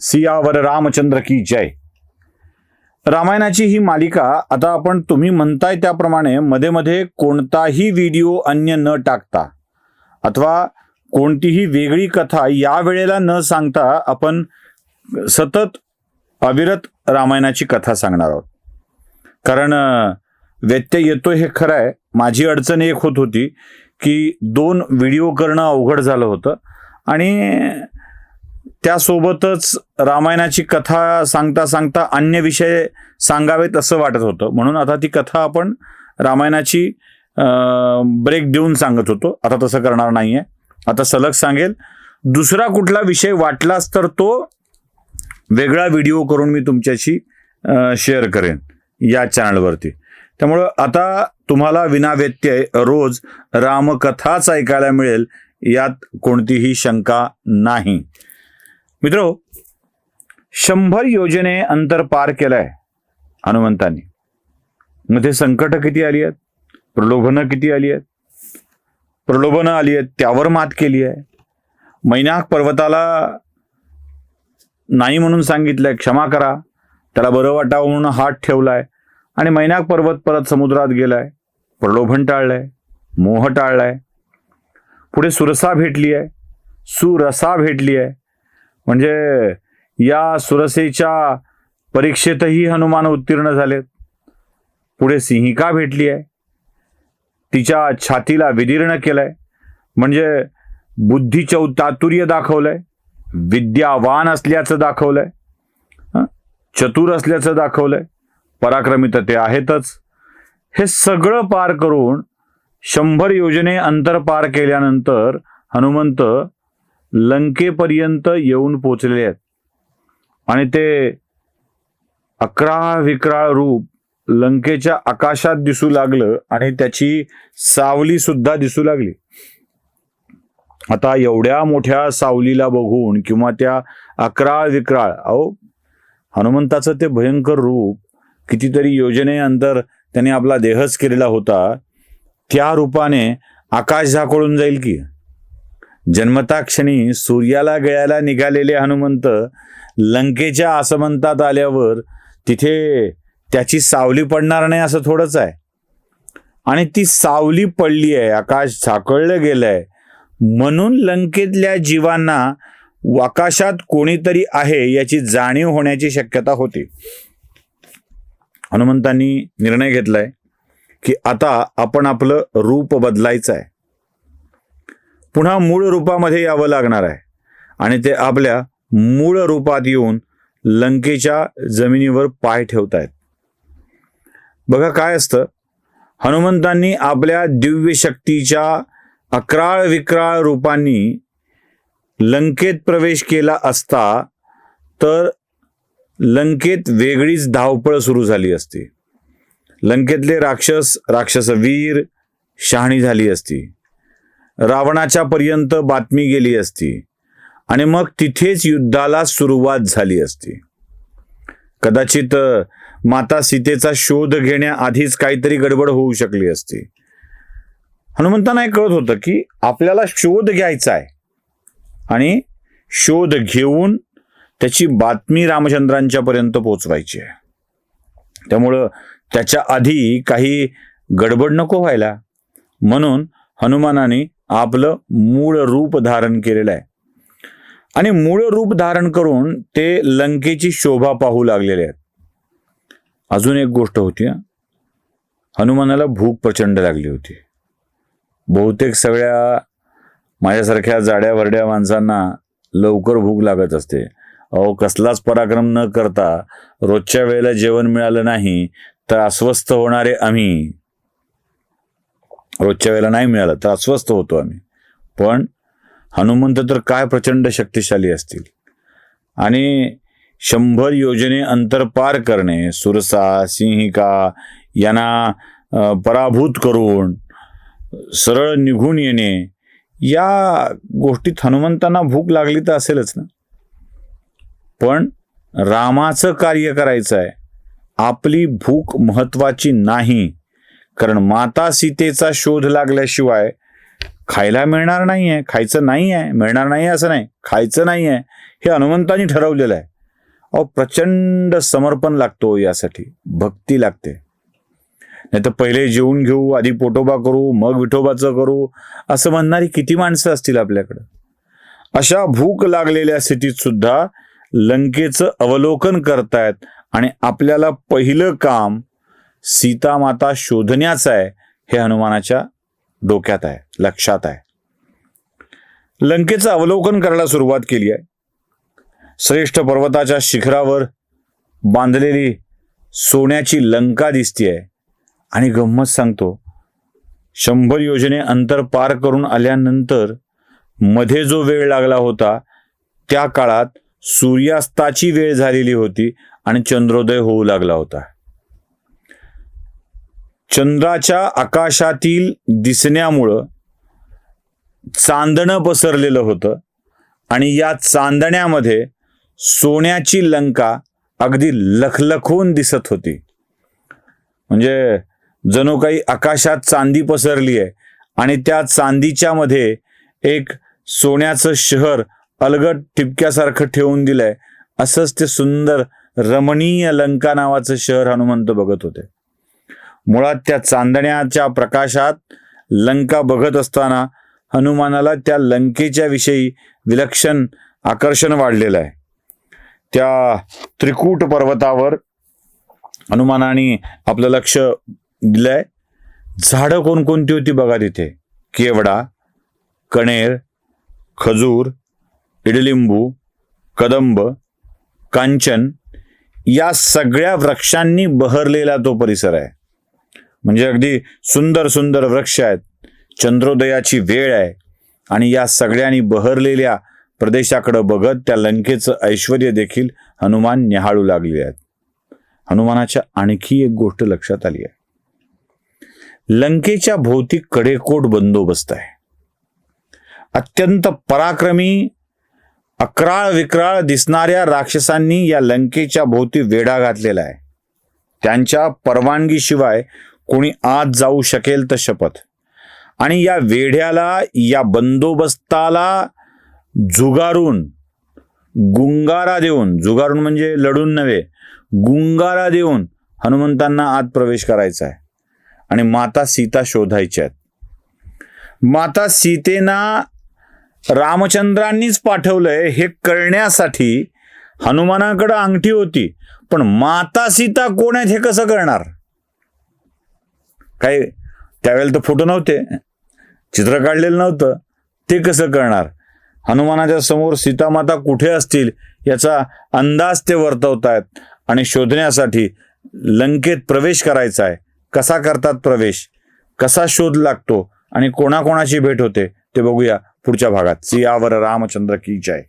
सियावर रामचंद्र की जय. रामायणाची ही मालिका आता आपण तुम्ही म्हणताय त्याप्रमाणे मध्ये मध्ये कोणताही व्हिडिओ अन्य न टाकता अथवा कोणतीही वेगळी कथा या वेळेला न सांगता आपण सतत अविरत रामायणाची कथा सांगणार आहोत. कारण व्यत्यय येतो हे खरं आहे माझी अडचण एक होत होती की दोन व्हिडिओ करणं अवघड झालं होतं आणि त्यासोबतच रामायणाची कथा सांगता सांगता अन्य विषय सांगावेत असं वाटत होतं. म्हणून आता ती कथा आपण रामायणाची ब्रेक देऊन सांगत होतो. आता तसं करणार नाहीये. आता सलग सांगेल. दुसरा कुठला विषय वाटलाच तर तो वेगळा व्हिडिओ करून मी तुमच्याशी शेअर करेन या चॅनलवरती त्यामुळं आता तुम्हाला विनाव्यत्यय रोज रामकथाच ऐकायला मिळेल. यात कोणतीही शंका नाही. मित्रो शंभर योजने अंतर पार केलंय हनुमंतांनी. मध्ये संकट किती आली आहेत? प्रलोभनं किती आली आहेत? प्रलोभनं आली आहेत त्यावर मात केली आहे. मैनाक पर्वताला नाही म्हणून सांगितलंय क्षमा करा. त्याला बरं वाटावं म्हणून हात ठेवलाय. आणि मैनाक पर्वत परत समुद्रात गेलाय. प्रलोभन टाळलंय मोह टाळलाय. पुढे सुरसा भेटली आहे सुरसा भेटली आहे म्हणजे या सुरसेच्या परीक्षेतही हनुमान उत्तीर्ण झालेत. पुढे सिंहिका भेटली आहे. तिच्या छातीला विदीर्ण केलंय. म्हणजे बुद्धीचौ चातुर्य दाखवलंय. विद्यावान असल्याचं दाखवलंय. चतुर असल्याचं दाखवलंय. पराक्रमी तर ते आहेतच. हे सगळं पार करून शंभर योजने अंतर पार केल्यानंतर हनुमंत लंकेपर्यंत येऊन पोचलेले आहेत. आणि ते अकरा विक्राळ रूप लंकेच्या आकाशात दिसू लागलं आणि त्याची सावली सुद्धा दिसू लागली. आता एवढ्या मोठ्या सावलीला बघून किंवा त्या अकराळ विक्राळ अहो हनुमंताचं ते भयंकर रूप कितीतरी योजने अंतर त्याने आपला देहच केलेला होता त्या रूपाने आकाश झाकोळून जाईल की? जन्मताक्षणी सूर्याला गळ्याला निघालेले हनुमंत लंकेच्या आसमंतात आल्यावर तिथे त्याची सावली पडणार नाही असं थोडंच आहे. आणि ती सावली पडली आहे आकाश झाकळलं गेलंय. म्हणून लंकेतल्या जीवांना आकाशात कोणीतरी आहे याची जाणीव होण्याची शक्यता होती. हनुमंतांनी निर्णय घेतलाय की आता आपण आपलं रूप बदलायचं आहे. पुन्हा मूळ रूपामध्ये यावं लागणार आहे. आणि ते आपल्या मूळ रूपात येऊन लंकेच्या जमिनीवर पाय ठेवतायत. बघा काय असतं. हनुमंतांनी आपल्या दिव्य शक्तीच्या अकराळ विक्राळ रूपांनी लंकेत प्रवेश केला असता तर लंकेत वेगळीच धावपळ सुरू झाली असती. लंकेतले राक्षस राक्षसवीर शहाणी झाली असती. रावणाच्या पर्यंत बातमी गेली असती आणि मग तिथेच युद्धाला सुरुवात झाली असती. कदाचित माता सीतेचा शोध घेण्याआधीच काहीतरी गडबड होऊ शकली असती. हनुमंतांना कळत होतं की आपल्याला शोध घ्यायचा आहे. आणि शोध घेऊन त्याची बातमी रामचंद्रांच्या पर्यंत पोचवायची आहे. त्यामुळं त्याच्या आधी काही गडबड नको व्हायला. म्हणून हनुमानाने आपलं मूळ रूप धारण केलेलं आहे. आणि मूळ रूप धारण करून ते लंकेची शोभा पाहू लागलेले आहेत. अजून एक गोष्ट होती हनुमानाला भूक प्रचंड लागली होती. बहुतेक सगळ्या माझ्यासारख्या जाड्या वरड्या माणसांना लवकर भूक लागत असते. अहो कसलाच पराक्रम न करता रोजच्या वेळेला जेवण मिळालं नाही तर अस्वस्थ होणारे आम्ही रोजच्या वेळेला नाही मिळालं तर अस्वस्थ होतो आम्ही. पण हनुमंत तर काय प्रचंड शक्तिशाली असतील. आणि शंभर योजने अंतर पार करणे सुरसा सिंहिका यांना पराभूत करून सरळ निघून येणे या गोष्टीत हनुमंतांना भूक लागली तर असेलच ना. पण रामाचं कार्य करायचं आहे आपली भूक महत्वाची नाही. कारण माता सीतेचा शोध लागल्याशिवाय खायला मिळणार नाही आहे खायचं नाही आहे मिळणार नाही असं नाही खायचं नाही आहे हे हनुमंतांनी ठरवलेलं आहे. अहो प्रचंड समर्पण लागतो यासाठी भक्ती लागते. नाही तर पहिले जेवून घेऊ आधी पोटोबा करू मग विठोबाचं करू असं म्हणणारी किती माणसं असतील आपल्याकडं? अशा भूक लागलेल्या स्थितीत सुद्धा लंकेचं अवलोकन करतायत आणि आपल्याला पहिलं काम सीतामाता शोधण्याचं आहे हे हनुमानाच्या डोक्यात आहे लक्षात आहे. लंकेचं अवलोकन करायला सुरुवात केली आहे. श्रेष्ठ पर्वताच्या शिखरावर बांधलेली सोन्याची लंका दिसतीये आणि गंमत सांगतो शंभर योजने अंतर पार करून आल्यानंतरमध्ये जो वेळ लागला होता त्या काळात सूर्यास्ताची वेळ झालेली होती आणि चंद्रोदय होऊ लागला होता. चंद्राच्या आकाशातील दिसण्यामुळं चांदणं पसरलेलं होतं आणि या चांदण्यामध्ये सोन्याची लंका अगदी लखलखून दिसत होती. म्हणजे जणू काही आकाशात चांदी पसरली आहे आणि त्या चांदीच्या मध्ये एक सोन्याचं शहर अलगट ठिपक्यासारखं ठेवून दिलंय असंच ते सुंदर रमणीय लंका नावाचं शहर हनुमंत बघत होते. मुळात त्या चांदण्याच्या प्रकाशात लंका बघत असताना हनुमानाला त्या लंकेच्या विषयी विलक्षण आकर्षण वाढलेलं आहे. त्या त्रिकूट पर्वतावर हनुमानाने आपलं लक्ष दिलंय. झाडं कोणकोणती होती बघा तिथे. केवडा कणेर खजूर इडलिंबू कदंब कांचन या सगळ्या वृक्षांनी बहरलेला तो परिसर आहे. म्हणजे अगदी सुंदर सुंदर वृक्ष आहेत. चंद्रोदयाची वेळ आहे. आणि या सगळ्यांनी बहरलेल्या प्रदेशाकडं बघत त्या लंकेचं ऐश्वर देखील हनुमान निहाळू लागले आहेत. हनुमानाच्या आणखी एक गोष्ट लक्षात आली आहे. लंकेच्या भोवती कडेकोट बंदोबस्त आहे. अत्यंत पराक्रमी अकराळ विक्राळ दिसणाऱ्या राक्षसांनी या लंकेच्या भोवती वेढा घातलेला आहे. त्यांच्या परवानगीशिवाय कोणी आत जाऊ शकेल तर शपथ. आणि या वेढ्याला या बंदोबस्ताला जुगारून गुंगारा देऊन जुगारून म्हणजे लढून नव्हे गुंगारा देऊन हनुमंतांना आत प्रवेश करायचा आहे. आणि माता सीता शोधायच्या आहेत. माता सीतेना रामचंद्रांनीच पाठवलंय हे कळण्यासाठी हनुमानाकडं अंगठी होती. पण माता सीता कोण आहेत हे कसं कळणार? काय त्यावेळेला तर फोटो नव्हते. चित्र काढलेलं नव्हतं. ते कसं करणार हनुमानाच्या समोर सीतामाता कुठे असतील याचा अंदाज ते वर्तवतायत आणि शोधण्यासाठी लंकेत प्रवेश करायचा आहे. कसा करतात प्रवेश? कसा शोध लागतो? आणि कोणाकोणाची भेट होते? ते बघूया पुढच्या भागात. सियावर रामचंद्र की जय.